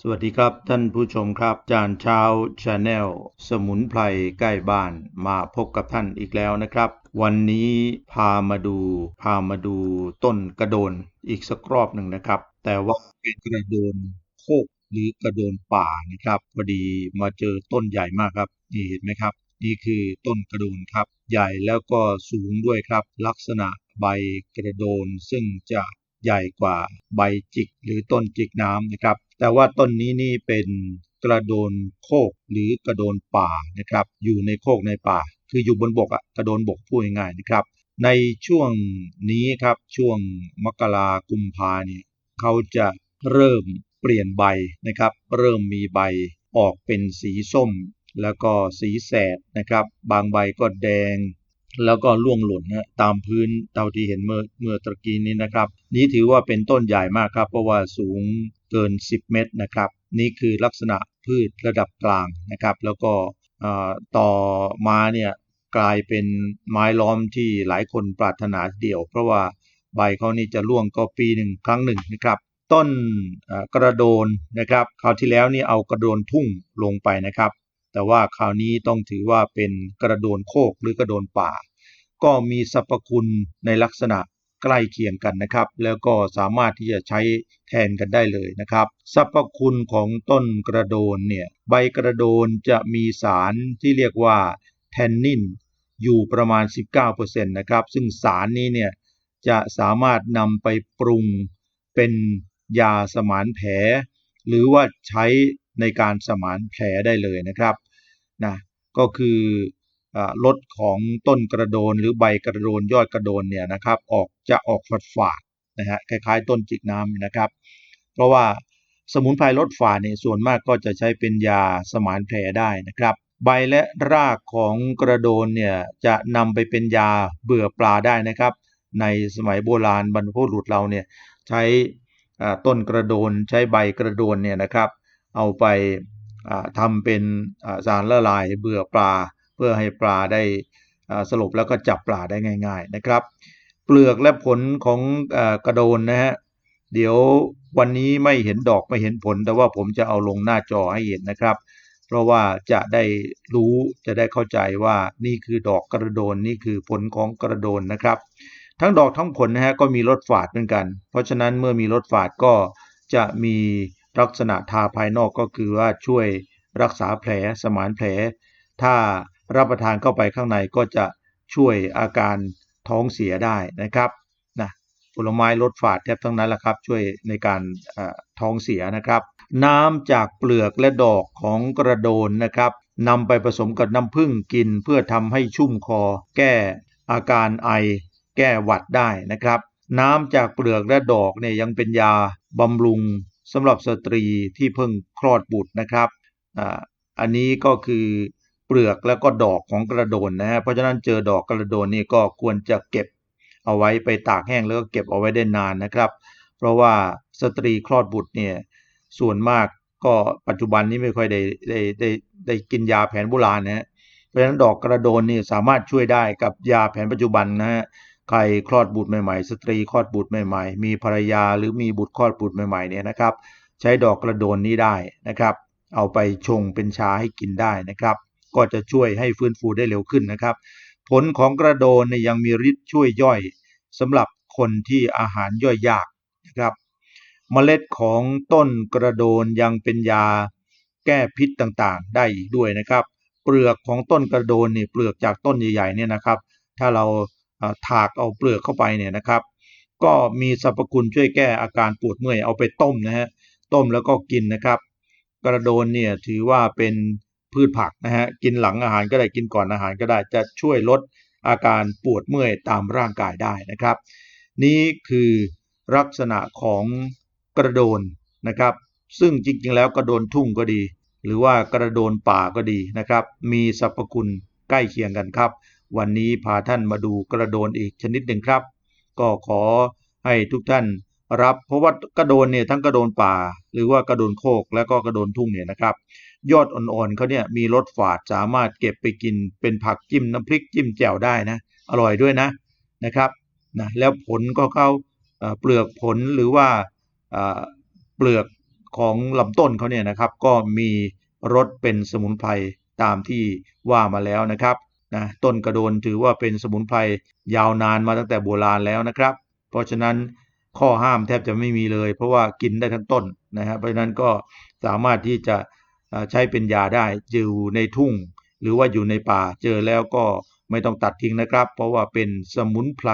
สวัสดีครับท่านผู้ชมครับจานเช้าชาแนลสมุนไพรใกล้บ้านมาพบกับท่านอีกแล้วนะครับ วันนี้พามาดู พามาดูต้นกระโดนอีกสักรอบหนึ่งนะครับ แต่ว่าเป็นกระโดนโคกหรือกระโดนป่านะครับพอดีมาเจอต้นใหญ่มากครับนี่เห็นไหมครับ นี่คือต้นกระโดนครับ ใหญ่แล้วก็สูงด้วยครับ ลักษณะใบกระโดนซึ่งจะ ใหญ่กว่าใบจิกหรือต้นจิกน้ำนะครับ แต่ว่าต้นนี้นี่เป็นกระโดนโคกหรือกระโดนป่านะครับ อยู่ในโคกในป่า คืออยู่บนบกอะกระโดนบกพูดง่ายๆนะครับ ในช่วงนี้ครับช่วงมกรากุมภาเนี่ยเขาจะเริ่มเปลี่ยนใบนะครับ เริ่มมีใบออกเป็นสีส้ม แล้วก็สีแสดนะครับ บางใบก็แดง แล้วก็ร่วงหล่นนะตามพื้นเท่าที่เห็นเมื่อเมื่อตะกี้นี้นะครับ นี้ถือว่าเป็นต้นใหญ่มากครับเพราะว่าสูงเกิน 10 เมตรนะครับ นี่คือลักษณะพืชระดับกลางนะครับ แล้วก็ต่อมาเนี่ยกลายเป็นไม้ล้อมที่หลายคนปรารถนาเดียว เพราะว่าใบเขานี่จะร่วงก็ปีหนึ่งครั้งหนึ่งนะครับต้นกระโดนนะครับคราวที่แล้วนี่เอากระโดนทุ่งลงไปนะครับ แต่ว่าคราวนี้ต้องถือว่าเป็นกระโดนโคกหรือกระโดนป่า ก็มีสรรพคุณในลักษณะใกล้เคียงกันนะครับ แล้วก็สามารถที่จะใช้แทนกันได้เลยนะครับสรรพคุณของต้นกระโดนเนี่ยใบกระโดนจะมีสารที่เรียกว่าแทนนินอยู่ประมาณ 19%นะครับ ซึ่งสารนี้เนี่ยจะสามารถนำไปปรุงเป็นยาสมานแผล หรือว่าใช้ในการสมานแผลได้เลยนะครับ นะก็คือลดของต้นกระโดนหรือใบกระโดนยอดกระโดนเนี่ยนะครับออกจะออกฝาดฝาดนะฮะคล้ายๆ ต้นจิกน้ำนะครับ เพราะว่าสมุนไพรลดฝาดเนี่ยส่วนมากก็จะใช้เป็นยาสมานแผลได้นะครับ ใบและรากของกระโดนเนี่ยจะนำไปเป็นยาเบื่อปลาได้นะครับ ในสมัยโบราณบรรพบุรุษเราเนี่ยใช้ต้นกระโดนใช้ใบกระโดนเนี่ยนะครับ เอาไป ทำเป็นสารละลายเบื่อปลา เพื่อให้ปลาได้สลบแล้วก็จับปลาได้ง่าย ๆนะครับ เปลือกและผลของกระโดนนะฮะเดี๋ยววันนี้ไม่เห็นดอกไม่เห็นผล แต่ว่าผมจะเอาลงหน้าจอให้เห็นนะครับ เพราะว่าจะได้รู้จะได้เข้าใจว่านี่คือดอกกระโดนนี่คือผลของกระโดนนะครับ ทั้งดอกทั้งผลนะฮะก็มีรสฝาดเหมือนกัน เพราะฉะนั้นเมื่อมีรสฝาดก็จะมี ลักษณะทาภายนอกก็คือว่าช่วยรักษาแผลสมานแผล ถ้ารับประทานเข้าไปข้างในก็จะช่วยอาการท้องเสียได้นะครับนะผลไม้ลดฝาดแทบทั้งนั้นแหละครับ ช่วยในการท้องเสียนะครับ น้ำจากเปลือกและดอกของกระโดนนะครับนำไปผสมกับน้ำผึ้งกินเพื่อทำให้ชุ่มคอ แก้อาการไอ แก้หวัดได้นะครับ น้ำจากเปลือกและดอกเนี่ยยังเป็นยาบำรุง สำหรับสตรีที่เพิ่งคลอดบุตรนะครับอันนี้ก็คือเปลือกแล้วก็ดอกของกระโดนนะฮะเพราะฉะนั้นเจอดอกกระโดนนี่ก็ควรจะเก็บเอาไว้ไปตากแห้งแล้วก็เก็บเอาไว้ได้นานนะครับ เพราะว่าสตรีคลอดบุตรเนี่ยส่วนมากก็ปัจจุบันนี้ไม่ค่อยได้ได้ได้ได้กินยาแผนโบราณนะฮะ ราะฉะนั้นดอกกระโดนนี่สามารถช่วยได้กับยาแผนปัจจุบันนะฮะใครคลอดบุตรใหม่ๆ สตรีคลอดบุตรใหม่ๆ มีภรรยาหรือมีบุตรคลอดบุตรใหม่ๆเนี่ยนะครับ ใช้ดอกกระโดนนี้ได้นะครับ เอาไปชงเป็นชาให้กินได้นะครับ ก็จะช่วยให้ฟื้นฟูได้เร็วขึ้นนะครับ ผลของกระโดนเนี่ยยังมีฤทธิ์ช่วยย่อยสำหรับคนที่อาหารย่อยยากนะครับ เมล็ดของต้นกระโดนยังเป็นยาแก้พิษต่างๆ ได้อีกด้วยนะครับ เปลือกของต้นกระโดนนี่เปลือกจากต้นใหญ่ๆเนี่ยนะครับ ถ้าเราถากเอาเปลือกเข้าไปเนี่ยนะครับ ก็มีสรรพคุณช่วยแก้อาการปวดเมื่อยเอาไปต้มนะฮะต้มแล้วก็กินนะครับ กระโดนเนี่ยถือว่าเป็นพืชผักนะฮะกินหลังอาหารก็ได้กินก่อนอาหารก็ได้จะช่วยลดอาการปวดเมื่อยตามร่างกายได้นะครับ นี้คือลักษณะของกระโดนนะครับ ซึ่งจริงๆแล้วกระโดนทุ่งก็ดี หรือว่ากระโดนป่าก็ดีนะครับ มีสรรพคุณใกล้เคียงกันครับ วันนี้พาท่านมาดูกระโดนอีกชนิดหนึ่งครับ ก็ขอให้ทุกท่านรับเพราะว่ากระโดนเนี่ยทั้งกระโดนป่า หรือว่ากระโดนโคกแล้วก็กระโดนทุ่งเนี่ยนะครับ ยอดอ่อนๆเขาเนี่ยมีรสฝาดสามารถเก็บไปกินเป็นผักจิ้มน้ำพริกจิ้มแจ่วได้นะอร่อยด้วยนะนะครับนะแล้วผลก็เข้าเปลือกผลหรือว่าเปลือกของลำต้นเขาเนี่ยนะครับ ก็มี รสเป็นสมุนไพรตามที่ว่ามาแล้วนะครับนะต้นกระโดนถือว่าเป็นสมุนไพรยาวนานมาตั้งแต่โบราณแล้วนะครับ เพราะฉะนั้นข้อห้ามแทบจะไม่มีเลย เพราะว่ากินได้ทั้งต้นนะฮะเพราะฉะนั้นก็สามารถที่จะใช้เป็นยาได้อยู่ในทุ่ง หรือว่าอยู่ในป่าเจอแล้วก็ไม่ต้องตัดทิ้งนะครับ เพราะว่าเป็นสมุนไพร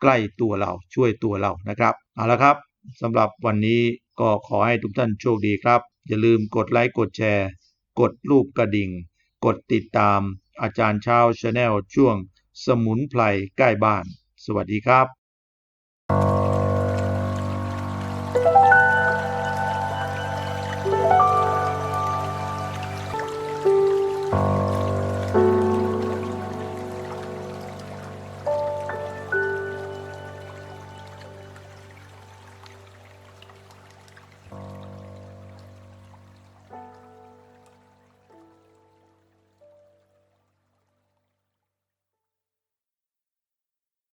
ใกล้ตัวเราช่วยตัวเรานะครับเอาละครับสำหรับวันนี้ก็ขอให้ทุกท่านโชคดีครับ อย่าลืมกดไลค์กดแชร์ กดรูปกระดิ่ง กดติดตามอาจารย์เช้าชาแนลช่วงสมุนไพรใกล้บ้าน สวัสดีครับ